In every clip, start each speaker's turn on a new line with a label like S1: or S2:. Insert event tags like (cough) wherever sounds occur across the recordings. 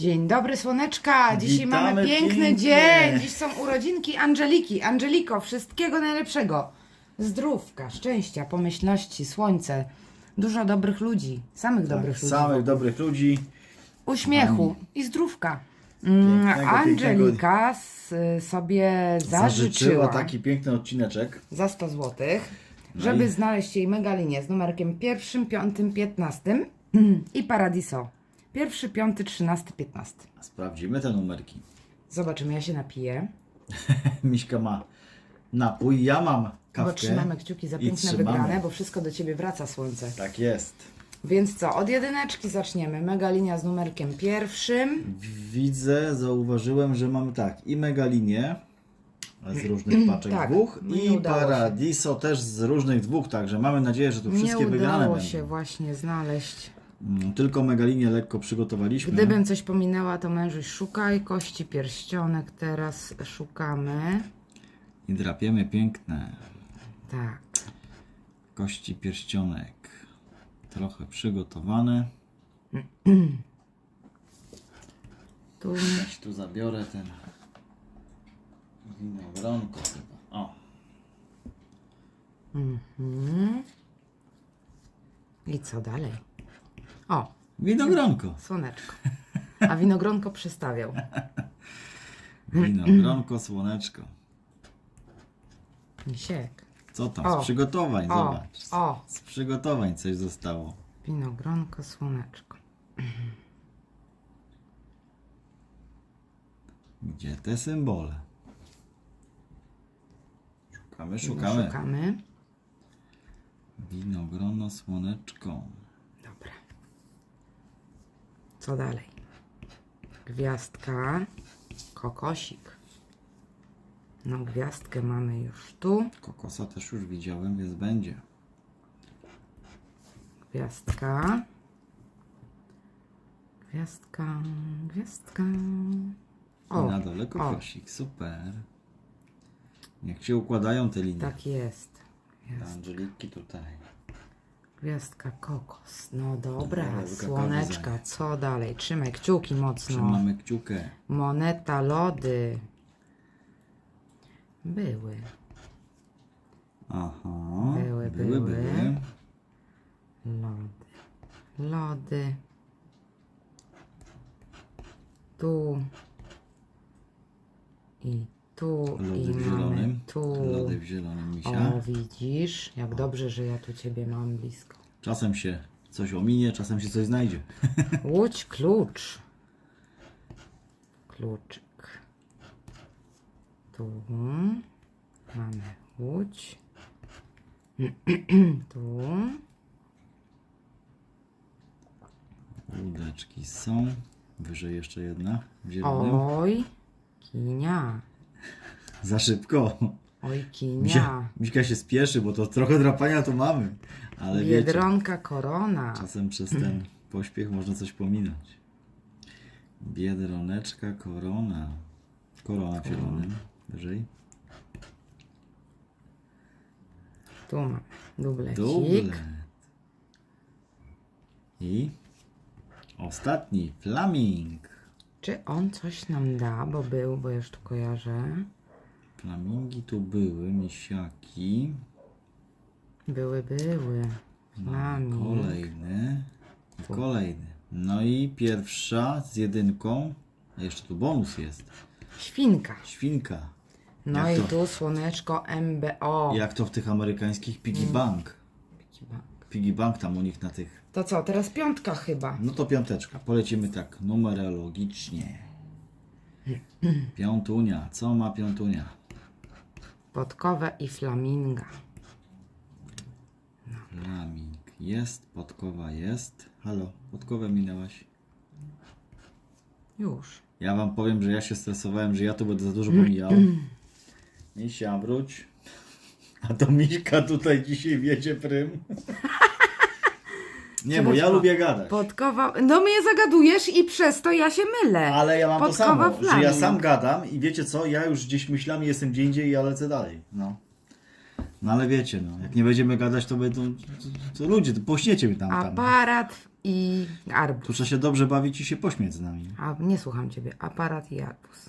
S1: Dzień dobry, słoneczka. Dzisiaj
S2: Witamy
S1: mamy piękny
S2: pięknie.
S1: dzień. Dziś są urodzinki Angeliki. Angeliko, wszystkiego najlepszego. Zdrówka, szczęścia, pomyślności, słońce. Dużo dobrych ludzi. Samych dobrych ludzi.
S2: Tak, Samych dobrych ludzi.
S1: Uśmiechu i zdrówka. Mm,
S2: Pięknego,
S1: Angelika s- sobie zażyczyła
S2: Zażyczyła taki piękny odcineczek.
S1: za 100 zł,
S2: No
S1: żeby
S2: i-
S1: znaleźć jej megalinię z numerkiem pierwszym, piątym, piętnastym (clears throat) i Paradiso. Pierwszy, piąty, trzynasty, piętnasty.
S2: Sprawdzimy te numerki.
S1: Zobaczymy, ja się napiję. (laughs)
S2: Miśka ma napój, ja mam
S1: Bo
S2: kawkę.
S1: trzymamy kciuki za
S2: i
S1: piękne
S2: trzymamy.
S1: wygrane, bo wszystko do ciebie wraca słońce.
S2: Tak jest.
S1: Więc co, od jedyneczki zaczniemy. Megalinia z numerkiem pierwszym.
S2: Widzę, zauważyłem, że mamy tak i megalinię z różnych (clears throat) paczek
S1: Tak,
S2: dwóch
S1: no nie
S2: i
S1: udało się.
S2: Paradiso też z różnych dwóch, także mamy nadzieję, że tu
S1: Nie
S2: wszystkie wygrane
S1: udało
S2: będą.
S1: się właśnie znaleźć.
S2: Mm, Tylko megalinię lekko przygotowaliśmy.
S1: Gdybym coś pominęła, to mężuś szukaj. Kości pierścionek teraz szukamy.
S2: I drapiemy piękne
S1: Tak.
S2: kości pierścionek. Trochę przygotowane.
S1: Tu
S2: Weź tu zabiorę ten winogronko chyba. O,
S1: Mhm. I co dalej? O,
S2: winogronko.
S1: słoneczko. A winogronko przestawiał. (laughs)
S2: Winogronko, słoneczko.
S1: Misiek.
S2: Co tam?
S1: O.
S2: Z przygotowań,
S1: O,
S2: zobacz.
S1: o.
S2: Z przygotowań coś zostało.
S1: Winogronko, słoneczko.
S2: Gdzie te symbole? Szukamy, szukamy.
S1: Szukamy.
S2: Winogrono, słoneczko.
S1: Co dalej? Gwiazdka, kokosik. No, gwiazdkę mamy już tu.
S2: Kokosa też już widziałem, więc będzie.
S1: Gwiazdka. Gwiazdka, gwiazdka.
S2: I
S1: O,
S2: na dole kokosik, super. Jak się układają te linie.
S1: tak jest.
S2: Dla Angeliki tutaj.
S1: Gwiazdka, kokos. No dobra, słoneczka, co dalej? Trzymaj kciuki mocno.
S2: Trzymamy kciukę.
S1: Moneta, lody. Były.
S2: Aha.
S1: Były,
S2: były.
S1: były.
S2: były.
S1: Lody. Lody. Tu. I tu.
S2: Lody
S1: I
S2: w
S1: mamy
S2: zielonym.
S1: tu.
S2: Lody w zielonym misia.
S1: O, widzisz? Jak dobrze, że ja tu ciebie mam blisko.
S2: Czasem się coś ominie, czasem się coś znajdzie. (laughs)
S1: Łódź, klucz. Kluczyk. Tu mamy łódź. (clears throat) tu.
S2: Łódeczki są. Wyżej jeszcze jedna w zielonym.
S1: Oj, kinia.
S2: Za szybko.
S1: Oj,
S2: Misia,
S1: kinia.
S2: Miśka się spieszy, bo to trochę drapania tu mamy. Ale wiecie,
S1: Biedronka, korona.
S2: czasem przez ten pośpiech można coś pominąć. Biedroneczka, korona. Korona w zielonym. Wyżej.
S1: Tu mamy dublecik.
S2: Dublet. I ostatni, flaming.
S1: Czy on coś nam da, bo był, bo już tu kojarzę.
S2: Flamingi tu były, misiaki.
S1: Były, były. Nami.
S2: Kolejny. i Kolejny. No i pierwsza z jedynką. A jeszcze tu bonus jest.
S1: Świnka.
S2: Świnka.
S1: No
S2: Jak
S1: i
S2: to?
S1: tu słoneczko MBO.
S2: Jak to w tych amerykańskich piggy
S1: Mm.
S2: bank. Piggy bank tam u nich na tych.
S1: To co, teraz piątka chyba.
S2: No to piąteczka. Polecimy tak numerologicznie. Piątunia. Co ma piątunia?
S1: Podkowę i flaminga.
S2: Flaming jest, podkowa jest. Halo, podkowę minęłaś.
S1: Już.
S2: Ja wam powiem, że ja się stresowałem, że ja tu będę za dużo pomijał. Misia, wróć. A to Miśka tutaj dzisiaj wiedzie prym. Nie, bo ja lubię gadać.
S1: Podkowa. No mnie zagadujesz i przez to ja się mylę.
S2: Ale ja mam to
S1: Podkowa
S2: samo, że ja
S1: flaming.
S2: sam gadam i wiecie co, ja już gdzieś myślami jestem gdzie indziej i ja lecę dalej. No. No ale wiecie, no, jak nie będziemy gadać, to będą to, to ludzie, to pośniecie mi tam. tam.
S1: Aparat i arbuz.
S2: Tu trzeba się dobrze bawić i się pośmiać z nami.
S1: A nie słucham ciebie. Aparat i arbuz.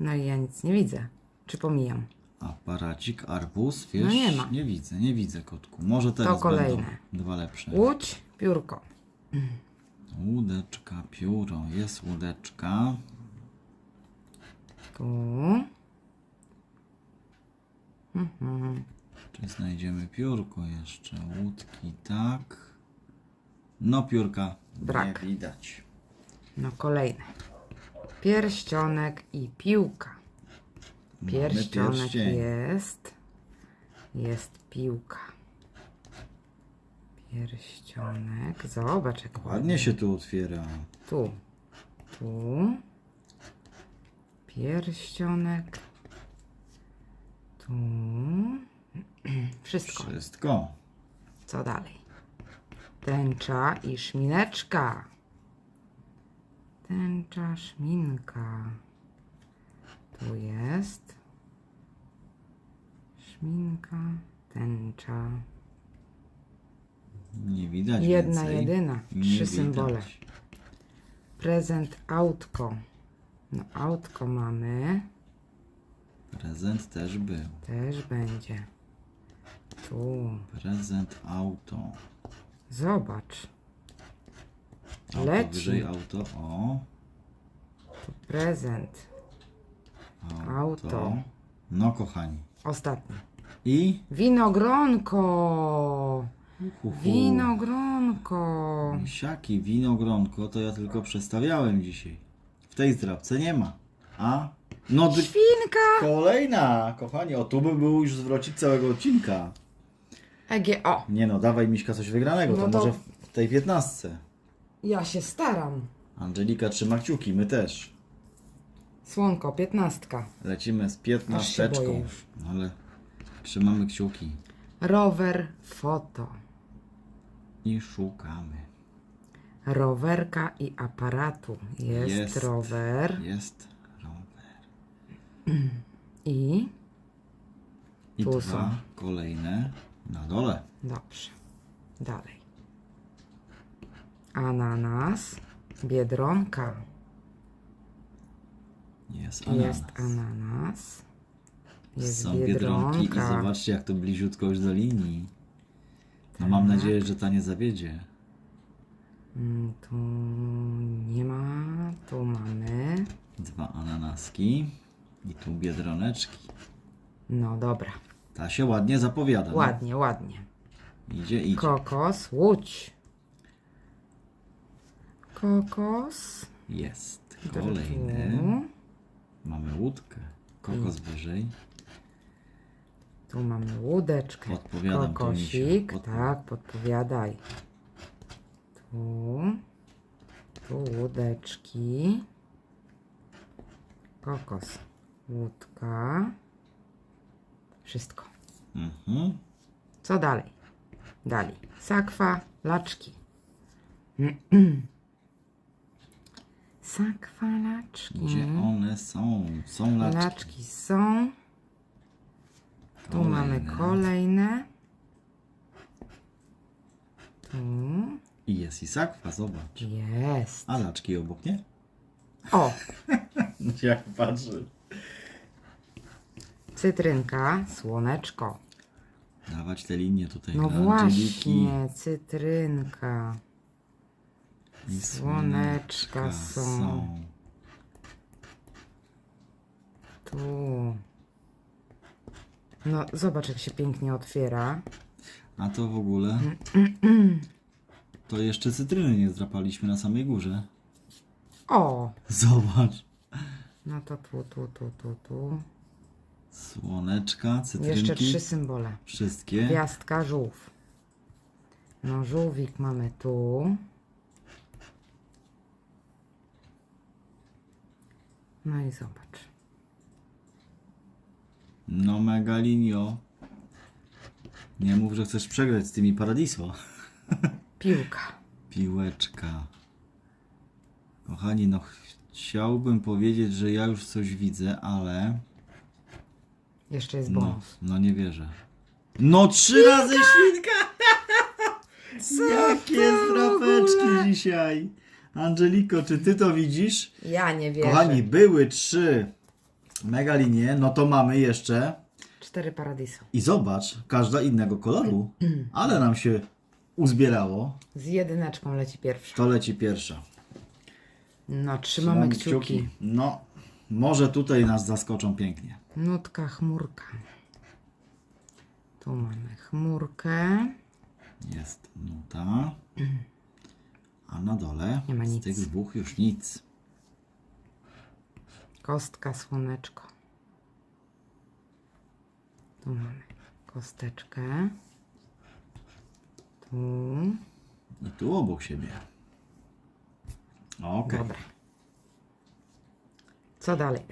S1: No i ja nic nie widzę. Czy pomijam?
S2: Aparacik, arbuz, wiesz?
S1: No nie ma.
S2: Nie widzę, nie widzę kotku. Może teraz
S1: kolejne.
S2: będą dwa lepsze.
S1: Łódź, piórko.
S2: Łódeczka, pióro, jest łódeczka.
S1: Tu. Mhm.
S2: Czy znajdziemy piórko jeszcze? Łódki, tak. No piórka
S1: Brak.
S2: nie widać.
S1: No kolejne. Pierścionek i piłka. Pierścionek
S2: pierścień.
S1: jest. Jest piłka. Pierścionek. Zobacz jak. Ładnie
S2: się tu otwiera.
S1: Tu. Tu. Pierścionek. Tu. (clears throat) Wszystko.
S2: Wszystko.
S1: Co dalej? Tęcza i szmineczka. Tęcza, szminka. Tu jest. Szminka, tęcza.
S2: Nie widać
S1: Jedna,
S2: więcej.
S1: jedyna.
S2: Nie
S1: Trzy
S2: widać.
S1: symbole. Prezent autko. No autko mamy.
S2: Prezent też był.
S1: Też będzie. Tu.
S2: Prezent auto.
S1: Zobacz.
S2: Auto
S1: Leci.
S2: wyżej auto. O.
S1: Tu prezent.
S2: Auto. No kochani.
S1: Ostatni.
S2: I
S1: Winogronko.
S2: hu, hu.
S1: Winogronko.
S2: Misiaki, winogronko to ja tylko przestawiałem dzisiaj. W tej zdrabce nie ma. A? No dy...
S1: Świnka.
S2: Kolejna, kochani. O tu by był już zwrócić całego odcinka.
S1: EGO.
S2: Nie no, dawaj Miśka coś wygranego.
S1: No
S2: to
S1: to-
S2: może w tej piętnastce.
S1: Ja się staram.
S2: Angelika trzyma kciuki, my też.
S1: Słonko, piętnastka.
S2: Lecimy z
S1: Aż się
S2: piętnasteczką.
S1: boję już.
S2: Ale trzymamy kciuki
S1: Rower, foto.
S2: i szukamy.
S1: Rowerka i aparatu. Jest,
S2: Jest.
S1: rower
S2: Jest rower. (clears throat)
S1: i...
S2: I
S1: Tu
S2: dwa
S1: są.
S2: kolejne na dole.
S1: Dobrze. Dalej. Ananas, biedronka.
S2: Jest ananas.
S1: Jest ananas. Jest
S2: Są biedronki i zobaczcie jak to bliziutko już do linii. No mam
S1: Tak.
S2: nadzieję, że ta nie zawiedzie.
S1: Mm, Tu nie ma. Tu mamy.
S2: Dwa ananaski i tu biedroneczki.
S1: No dobra.
S2: Ta się ładnie zapowiada. no.
S1: Ładnie, ładnie.
S2: Idzie, idzie.
S1: Kokos, łódź. Kokos.
S2: Jest. Kolejny. Mamy łódkę. Kokos wyżej.
S1: Tu mamy łódeczkę.
S2: Podpowiadam to, Misiu.
S1: Kokosik. Tak, podpowiadaj. Tu. Tu łódeczki. Kokos. Łódka. Wszystko.
S2: Mhm.
S1: Co dalej? Dalej. Sakwa, laczki. (clears throat) Sakwa, laczki.
S2: Gdzie one są? Są laczki.
S1: Laczki są. Tu
S2: Kolejne.
S1: mamy kolejne. Tu
S2: I jest i sakwa, zobacz.
S1: jest.
S2: A laczki obok, nie?
S1: O, (laughs)
S2: Jak patrzy.
S1: cytrynka, słoneczko.
S2: Dawać te linie tutaj
S1: No
S2: Angeliki.
S1: właśnie, cytrynka.
S2: I
S1: Słoneczka są. Tu. No, zobacz, jak się pięknie otwiera.
S2: A to w ogóle. To jeszcze cytryny nie zdrapaliśmy na samej górze.
S1: O!
S2: Zobacz.
S1: No to tu, tu, tu, tu, tu.
S2: Słoneczka, cytrynki.
S1: Jeszcze trzy symbole.
S2: Wszystkie.
S1: Gwiazdka, żółw. No, żółwik mamy tu. No i zobacz.
S2: No mega linio. Nie mów, że chcesz przegrać z tymi Paradiso. (laughs)
S1: Piłka.
S2: Piłeczka. Kochani, no chciałbym powiedzieć, że ja już coś widzę, ale
S1: Jeszcze jest
S2: no,
S1: bonus.
S2: no nie wierzę. No trzy razy świnka! (laughs) Jakie drapeczki dzisiaj. Angeliko, czy ty to widzisz?
S1: Ja nie wierzę.
S2: Kochani, były trzy mega linie, no to mamy jeszcze
S1: Cztery paradiso.
S2: i zobacz, każda innego koloru, ale nam się uzbierało.
S1: Z jedyneczką leci pierwsza.
S2: To leci pierwsza.
S1: No, trzymamy kciuki.
S2: No, może tutaj nas zaskoczą pięknie.
S1: Nutka, chmurka. Tu mamy chmurkę.
S2: Jest nuta. A na dole
S1: Nie ma
S2: z
S1: nic.
S2: tych dwóch już nic.
S1: Kostka, słoneczko. Tu mamy kosteczkę. Tu.
S2: I tu obok siebie. Okej.
S1: Dobra. Co dalej?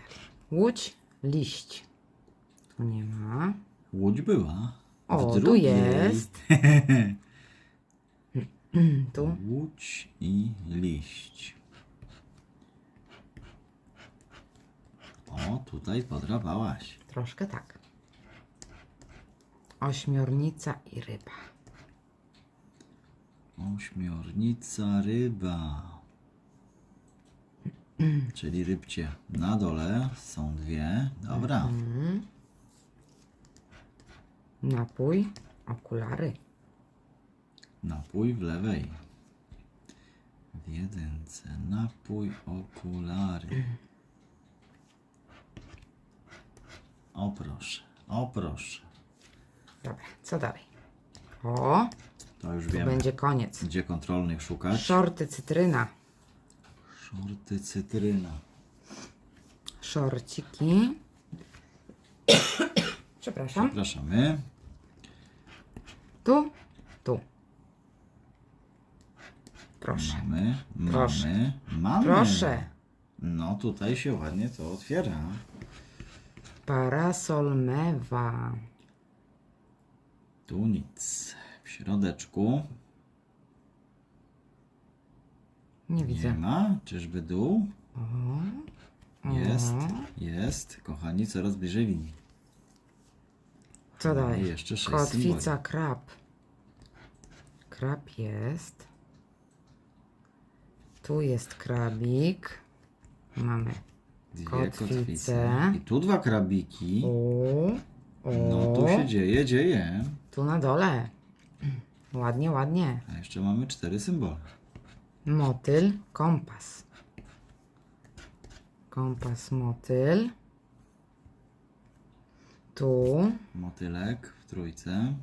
S1: Łódź, liść. Tu nie ma.
S2: Łódź była.
S1: O, tu
S2: drugiej.
S1: jest. (laughs) Tu.
S2: Łódź i liść. O, tutaj podrapałaś.
S1: Troszkę tak. Ośmiornica i ryba.
S2: Ośmiornica, ryba. (clears throat) Czyli rybcie na dole są dwie. Dobra.
S1: Napój, okulary.
S2: Napój w lewej. W jedynce napój, okulary. (clears throat) O proszę, o proszę.
S1: Dobra, co dalej? O,
S2: To już
S1: to
S2: wiemy,
S1: będzie koniec.
S2: gdzie kontrolnych szukać.
S1: Szorty, cytryna.
S2: Szorty, cytryna.
S1: Szorciki. Przepraszam.
S2: Zapraszamy.
S1: Tu, tu. Proszę.
S2: Mamy,
S1: Proszę.
S2: mamy, mamy.
S1: Proszę.
S2: No tutaj się ładnie to otwiera.
S1: Parasol mewa.
S2: Tu nic. W środeczku
S1: Nie
S2: nie
S1: widzę.
S2: ma. Czyżby dół?
S1: O,
S2: Jest, jest. Kochani, coraz bliżej linii.
S1: Co dalej?
S2: jeszcze sześć
S1: Kotwica,
S2: symboli.
S1: krab. Krab jest. Tu jest krabik. Mamy.
S2: Dwie
S1: Kotwice.
S2: kotwice. I tu dwa krabiki.
S1: O, o.
S2: No tu się dzieje, dzieje.
S1: Tu na dole. Ładnie, ładnie.
S2: A jeszcze mamy cztery symbole.
S1: Motyl, kompas. Kompas, motyl. Tu.
S2: Motylek w trójce.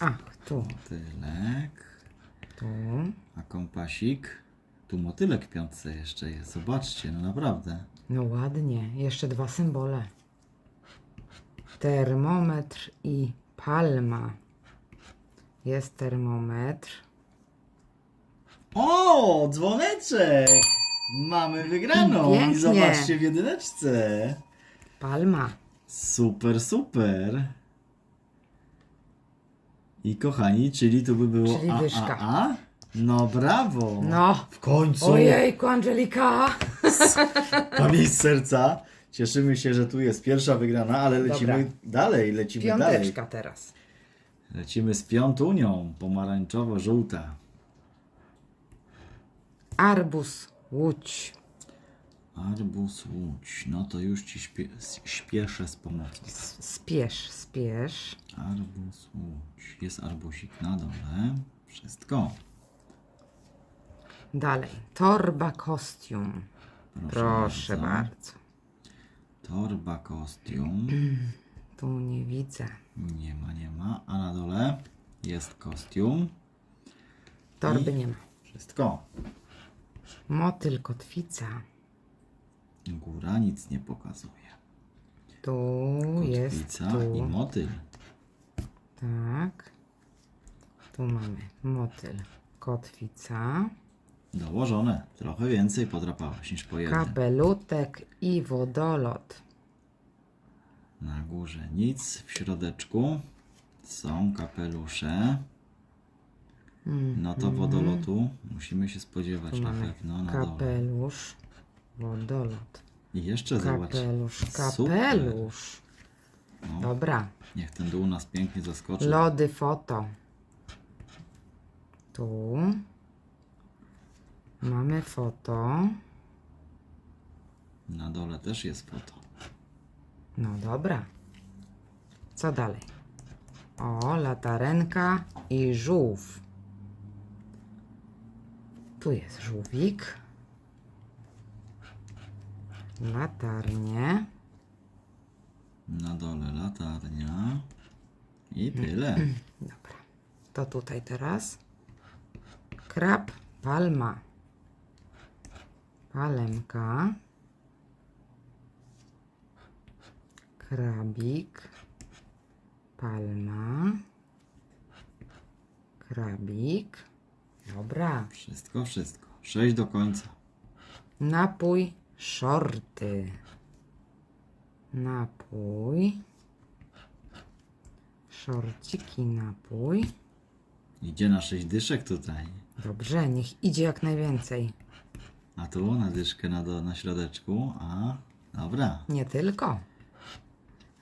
S1: Ach, tu.
S2: Motylek.
S1: Tu.
S2: A kompasik. Tu motylek w piątce jeszcze jest. Zobaczcie, no naprawdę.
S1: No ładnie. Jeszcze dwa symbole. Termometr i palma. Jest termometr.
S2: O, dzwoneczek! Mamy wygraną.
S1: Pięknie.
S2: I zobaczcie w jedyneczce.
S1: Palma.
S2: Super, super. I kochani, czyli tu by było
S1: Czyli
S2: A,
S1: dyszka.
S2: A, A? No brawo.
S1: No.
S2: W końcu.
S1: Ojejku, Angelika. (laughs)
S2: Pani z serca. Cieszymy się, że tu jest pierwsza wygrana, ale lecimy
S1: Dobra.
S2: dalej, lecimy dalej.
S1: Piąteczka teraz.
S2: Lecimy z piątunią, pomarańczowo-żółta.
S1: Arbus, łódź.
S2: Arbus Łódź. No to już ci śpie śpieszę z pomocą.
S1: Spiesz, spiesz.
S2: Arbus Łódź. Jest arbusik na dole. Wszystko.
S1: Dalej. Torba, kostium. Proszę bardzo.
S2: Torba kostium. (clears throat)
S1: Tu nie widzę.
S2: Nie ma, nie ma. A na dole jest kostium.
S1: Torby nie ma.
S2: Wszystko.
S1: Motyl, kotwica.
S2: Góra nic nie pokazuje.
S1: Tu jest.
S2: Kotwica
S1: Tu.
S2: i motyl.
S1: Tak. Tu mamy motyl, kotwica,
S2: Dołożone. Trochę więcej podrapałaś niż po jednym.
S1: kapelutek i wodolot.
S2: Na górze nic. W środeczku są kapelusze. No to wodolotu musimy się spodziewać
S1: Tu
S2: na
S1: mamy
S2: pewno na dole.
S1: kapelusz, wodolot.
S2: I jeszcze zobacz.
S1: Kapelusz,
S2: Super.
S1: kapelusz.
S2: No,
S1: Dobra.
S2: niech ten dół nas pięknie zaskoczy.
S1: Lody, foto. Tu. Mamy foto.
S2: Na dole też jest foto.
S1: No dobra. Co dalej? O, latarenka i żółw. Tu jest żółwik. Latarnie.
S2: Na dole latarnia. I tyle.
S1: Dobra. To tutaj teraz. Krab, palma. Palemka. Krabik. Palma. Krabik. Dobra.
S2: Wszystko, wszystko. Sześć do końca.
S1: Napój, shorty. Napój. Szorciki, napój.
S2: Idzie na sześć dyszek tutaj.
S1: Dobrze, niech idzie jak najwięcej.
S2: A tu na dyszkę na, do, na środeczku. A, dobra.
S1: Nie tylko.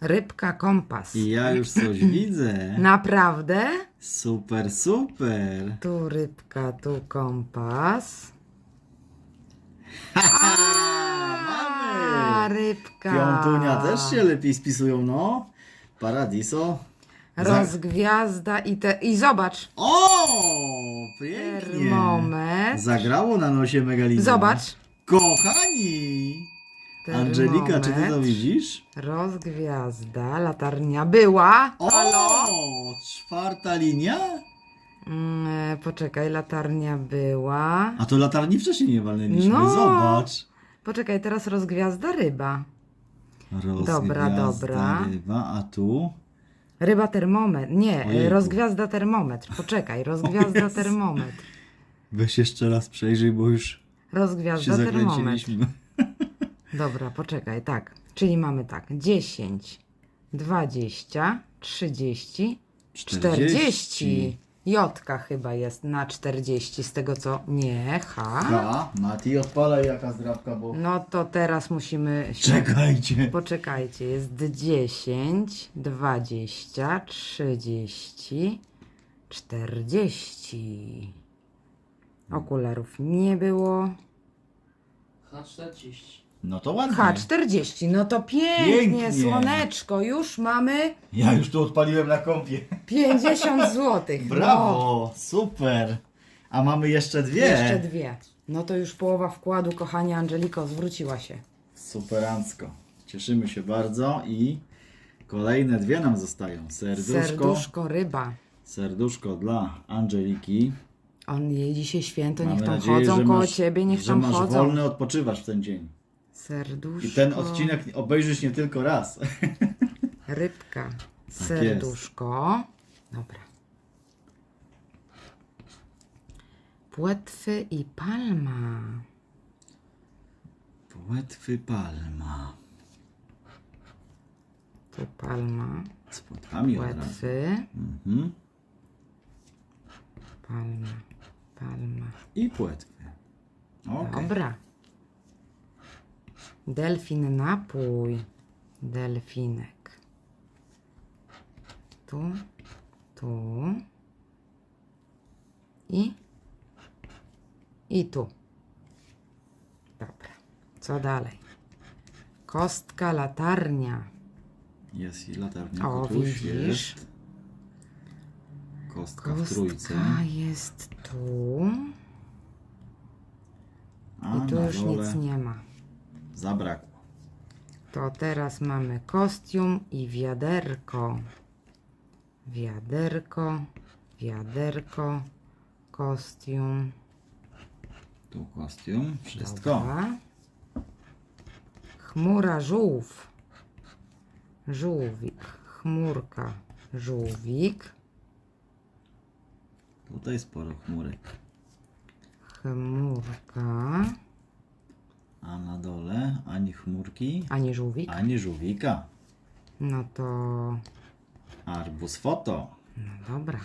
S1: Rybka kompas.
S2: I ja już coś (clears throat) widzę.
S1: Naprawdę?
S2: Super, super.
S1: Tu rybka, tu kompas.
S2: Mamy!
S1: A, rybka.
S2: Piątunia też się lepiej spisują, no. Paradiso.
S1: Rozgwiazda i te... I zobacz.
S2: O! Pięknie.
S1: Termometr.
S2: Zagrało na nosie Megalina.
S1: Zobacz.
S2: Kochani! Angelika, czy ty to
S1: Termometr.
S2: widzisz?
S1: Rozgwiazda, latarnia była.
S2: O!
S1: Halo?
S2: Czwarta linia?
S1: Mm, e, poczekaj, latarnia była.
S2: A to latarni wcześniej nie walnęliśmy.
S1: No.
S2: Zobacz.
S1: Poczekaj, teraz rozgwiazda ryba.
S2: Rozgwiazda
S1: Dobra, dobra.
S2: Ryba, a tu?
S1: Ryba termometr. Nie,
S2: Ojejku.
S1: rozgwiazda termometr. Poczekaj, rozgwiazda (laughs) termometr.
S2: Weź jeszcze raz przejrzyj, bo już się
S1: Rozgwiazda termometr.
S2: zakręciliśmy.
S1: Dobra, poczekaj, tak. Czyli mamy tak. 10, 20, 30, 40. Jotka chyba jest na 40 z tego co. Nie, H.
S2: Ha, Mati, odpalaj jaka zdrabka, bo...
S1: No to teraz musimy.
S2: Czekajcie.
S1: Poczekajcie, jest 10, 20, 30, 40. Okularów nie było.
S3: H40.
S2: No to ładnie.
S1: H, 40. No to pięknie,
S2: Pięknie.
S1: słoneczko. Już mamy
S2: Ja już tu odpaliłem na kompie.
S1: 50 zł. (laughs)
S2: Brawo, super. A mamy jeszcze dwie.
S1: Jeszcze dwie. No to już połowa wkładu, kochanie Angeliko, zwróciła się.
S2: Superancko. Cieszymy się bardzo i kolejne dwie nam zostają. Serduszko,
S1: Serduszko ryba.
S2: serduszko dla Angeliki.
S1: On jej dzisiaj święto, niech tam
S2: nadzieję,
S1: chodzą koło
S2: masz,
S1: ciebie, niech
S2: że
S1: tam
S2: masz
S1: chodzą.
S2: wolny, odpoczywasz w ten dzień.
S1: Serduszko.
S2: I ten odcinek obejrzysz nie tylko raz.
S1: Rybka.
S2: Tak
S1: Serduszko. Dobra. Płetwy i palma.
S2: Płetwy palma.
S1: Tu palma.
S2: Z płetwami od razu.
S1: Płetwy.
S2: Mhm.
S1: Palma. Palma.
S2: I płetwy. Okej.
S1: Dobra. Delfin napój. Delfinek. Tu. Tu. I. I tu. Dobra. Co dalej? Kostka latarnia.
S2: Jest i latarnia.
S1: O, widzisz?
S2: Jest. Kostka w trójce.
S1: Kostka jest tu.
S2: A
S1: I tu już
S2: dole
S1: nic nie ma.
S2: Zabrakło.
S1: To teraz mamy kostium i wiaderko. Wiaderko, wiaderko, kostium.
S2: Tu kostium. Wszystko.
S1: Dobra. Chmura żółw. Żółwik. Chmurka. Żółwik.
S2: Tutaj sporo chmurek.
S1: Chmurka.
S2: A na dole ani chmurki,
S1: Ani żółwik.
S2: ani żółwika.
S1: No to
S2: Arbus foto.
S1: No dobra.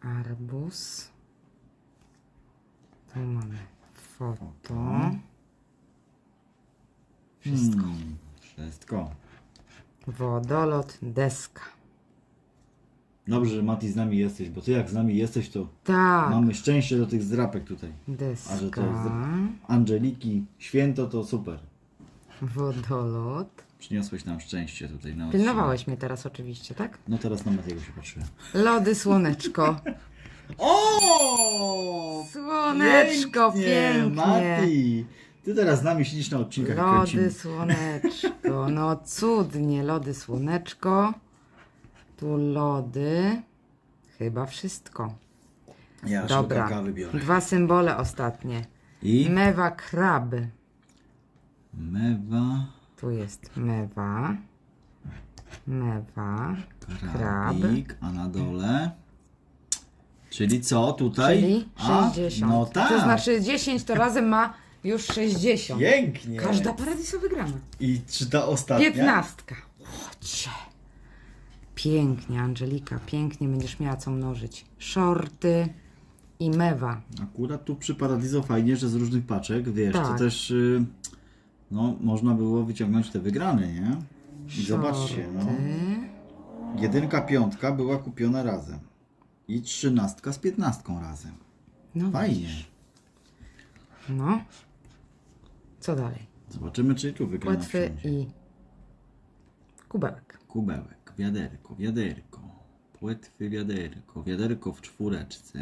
S1: Arbus. Tu mamy foto.
S2: Wszystko. Hmm, wszystko.
S1: Wodolot, deska.
S2: Dobrze, że Mati z nami jesteś, bo ty jak z nami jesteś, to
S1: Tak.
S2: mamy szczęście do tych zdrapek tutaj.
S1: Deska.
S2: A że to jest Angeliki, święto to super.
S1: Wodolot.
S2: Przyniosłeś nam szczęście tutaj na odcinek.
S1: Pilnowałeś mnie teraz oczywiście, tak?
S2: No teraz na Matiego się patrzyłem.
S1: Lody, słoneczko. (laughs)
S2: O!
S1: Słoneczko, pięknie.
S2: Mati! Ty teraz z nami siedzisz na odcinkach i
S1: Lody,
S2: kręcimy.
S1: słoneczko. (laughs) No cudnie, lody, słoneczko. Tu lody. Chyba wszystko.
S2: Ja
S1: Dobra.
S2: szukam kawy biorę.
S1: Dwa symbole ostatnie.
S2: I
S1: Mewa, krab.
S2: Mewa,
S1: Tu jest mewa. Mewa. Krab.
S2: krabik, a na dole... Czyli co tutaj?
S1: Czyli
S2: A,
S1: 60.
S2: No tak.
S1: To znaczy 10 to razem ma już 60.
S2: Pięknie.
S1: Każda paradisa wygrana.
S2: I czy ta ostatnia?
S1: Piętnastka. Łocie. Pięknie, Angelika, pięknie będziesz miała co mnożyć. Shorty i mewa.
S2: Akurat tu przy Paradiso fajnie, że z różnych paczek, wiesz, to
S1: Tak.
S2: też y, no, można było wyciągnąć te wygrane, nie? I zobaczcie, no. Jedynka, piątka była kupiona razem. I trzynastka z piętnastką razem.
S1: No,
S2: Fajnie.
S1: no. Co dalej?
S2: Zobaczymy, czy tu wygrana
S1: Płetwy i kubełek.
S2: Kubełek, wiaderko, wiaderko. Płetwy, wiaderko. Wiaderko w czwóreczce.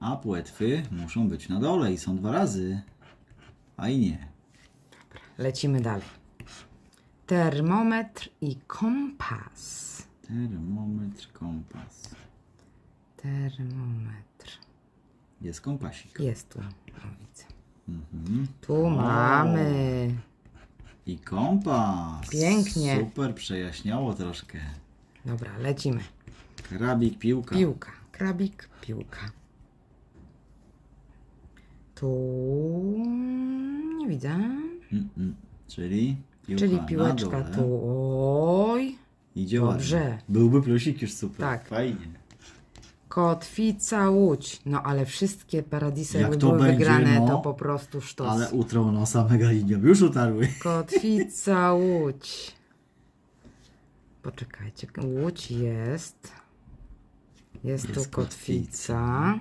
S2: A płetwy muszą być na dole i są dwa razy. Fajnie.
S1: Lecimy dalej. Termometr i kompas.
S2: Termometr, kompas.
S1: Termometr.
S2: Jest kompasik.
S1: Jest tu. O, widzę.
S2: Mhm.
S1: Tu mamy.
S2: I kompas.
S1: Pięknie.
S2: Super, przejaśniało troszkę.
S1: Dobra, lecimy.
S2: Krabik, piłka.
S1: Piłka. Krabik, piłka. Tu nie widzę.
S2: Mm, mm. Czyli piłka
S1: Czyli
S2: na
S1: piłeczka
S2: dole.
S1: tu. Oj.
S2: Idzie
S1: Dobrze.
S2: ładnie. Byłby plusik już super.
S1: Tak.
S2: Fajnie.
S1: Kotwica Łódź. No ale wszystkie paradisy
S2: Jak
S1: jakby
S2: to
S1: były
S2: będzie,
S1: wygrane,
S2: no.
S1: to po prostu sztos.
S2: Ale utrą nosa mega linią. Już utarły.
S1: Kotwica (laughs) Łódź. Poczekajcie, Łódź jest. Jest,
S2: Jest
S1: tu kotwica.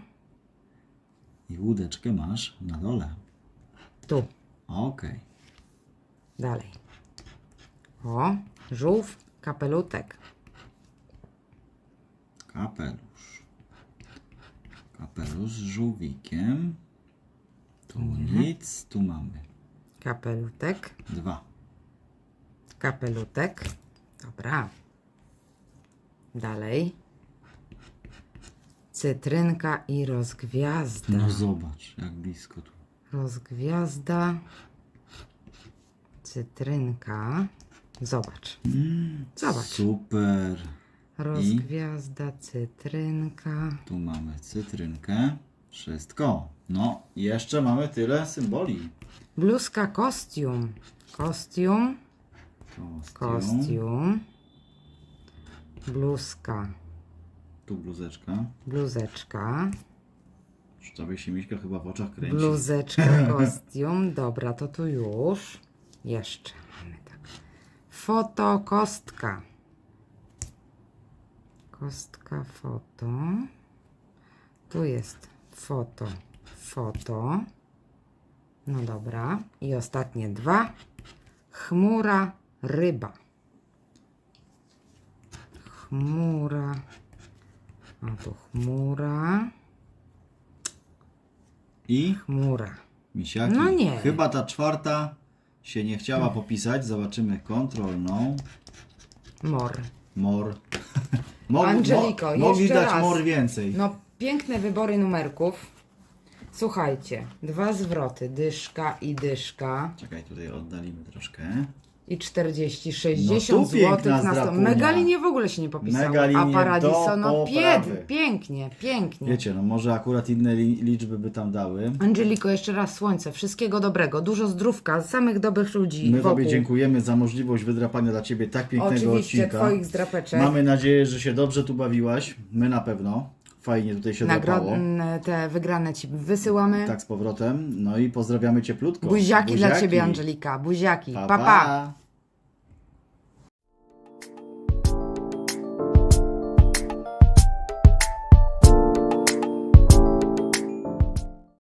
S2: I łódeczkę masz na dole.
S1: Tu,
S2: Okej.
S1: dalej. O, żółw, kapelutek.
S2: Kapelusz. Kapelusz z żółwikiem. Tu
S1: Mhm.
S2: nic. Tu mamy
S1: Kapelutek,
S2: dwa.
S1: kapelutek. Dobra. Dalej. Cytrynka i rozgwiazda.
S2: No zobacz, jak blisko tu.
S1: Rozgwiazda. Cytrynka. Zobacz. Zobacz.
S2: Super.
S1: Rozgwiazda, cytrynka.
S2: Tu mamy cytrynkę. Wszystko. No, jeszcze mamy tyle symboli.
S1: Bluzka, kostium. Kostium,
S2: Kostium.
S1: kostium. Bluzka,
S2: Tu bluzeczka.
S1: bluzeczka.
S2: Już Tobie się Miśka chyba w oczach kręci.
S1: Bluzeczka, (laughs) kostium. Dobra, to tu już. Jeszcze mamy tak. Foto, kostka. Kostka, foto. Tu jest foto, foto. No dobra. I ostatnie dwa. Chmura, ryba. Chmura. A tu chmura,
S2: I
S1: chmura.
S2: misiaki.
S1: No nie.
S2: Chyba ta czwarta się nie chciała popisać. Zobaczymy kontrolną.
S1: Mor.
S2: Mor. (laughs) Mor
S1: Angeliko,
S2: mo,
S1: jeszcze
S2: widać
S1: raz.
S2: mor więcej.
S1: No, piękne wybory numerków. Słuchajcie, dwa zwroty, dyszka i dyszka
S2: Czekaj, tutaj oddalimy troszkę.
S1: I 40, 60
S2: No
S1: zł na sto.
S2: zdrapunia.
S1: Megalinie w ogóle się nie popisało,
S2: Megalinie
S1: a Paradiso, no pied, pięknie, pięknie.
S2: Wiecie, no może akurat inne li liczby by tam dały.
S1: Angeliko, jeszcze raz słońce, wszystkiego dobrego, dużo zdrówka, samych dobrych ludzi
S2: My
S1: wokół.
S2: Tobie dziękujemy za możliwość wydrapania dla Ciebie tak pięknego
S1: Oczywiście,
S2: odcinka.
S1: twoich zdrapeczek.
S2: Mamy nadzieję, że się dobrze tu bawiłaś. My na pewno. Fajnie tutaj się.
S1: Nagro- te wygrane ci wysyłamy.
S2: Tak z powrotem. No i pozdrawiamy cieplutko.
S1: Buziaki, dla Ciebie, Angelika, buziaki.
S2: Pa,
S1: pa. pa.
S2: pa.